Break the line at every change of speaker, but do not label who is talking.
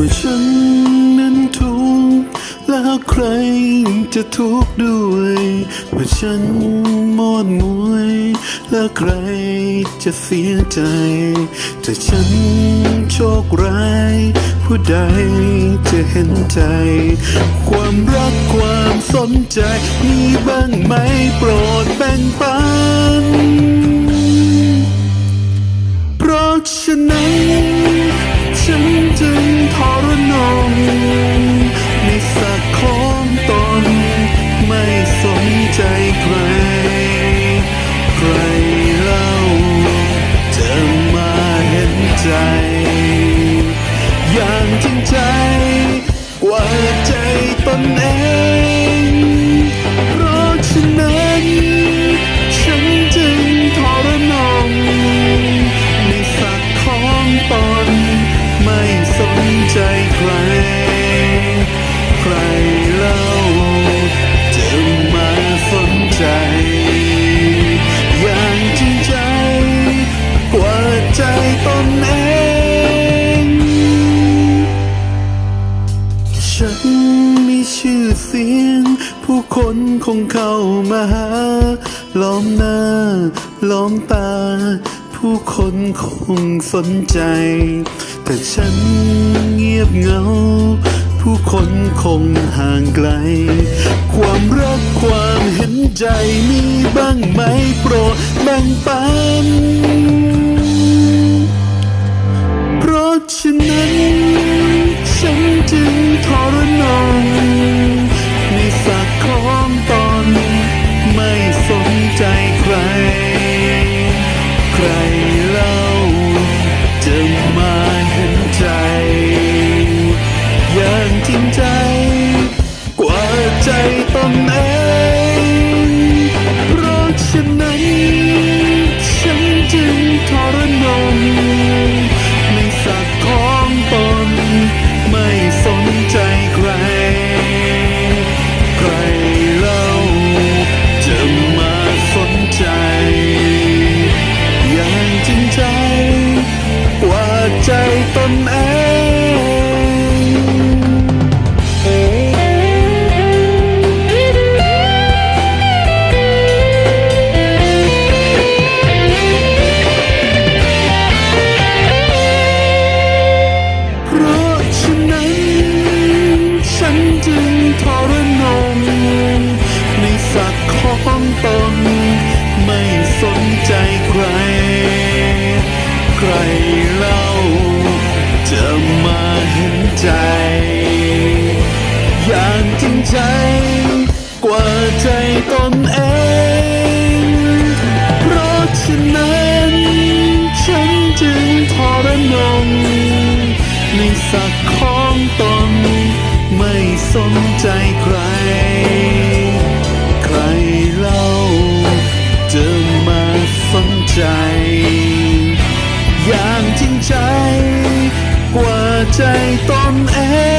ว่าฉันนั้นทุกข์แล้วใครจะทุกข์ด้วยว่าฉันหมดมวย แล้วใครจะเสียใจถ้าฉันโชคร้าย ผู้ใดจะเห็นใจ ความรักความสนใจมีบ้างไหมโปรดแบ่งปัน เพราะฉะนั้น มีชื่อเสียง ผู้คนคงเข้ามาหา ล้อมหน้า ล้อมตา ผู้คนคงสนใจ แต่ฉันเงียบเหงา ผู้คนคงห่างไกล ความรักความเห็นใจมีบ้างไหมโปรดแบ่งปัน ใจตนเองเพราะฉะนั้นฉันจึงทรนงในสักของตนไม่สนใจใคร ใครเล่าจะมาสนใจ อย่างจริงใจ กว่าใจตนเอง รนงในสักของตนไม่สนใจใคร ใครเล่า จะมาเห็นใจ อย่างจริงใจ กว่าใจตนเอง เพราะฉะนั้น ฉันจึงทรนงในสักของตน ไม่สนใจใคร ใครเล่าจะมาสนใจ อย่างจริงใจ กว่าใจตนเอง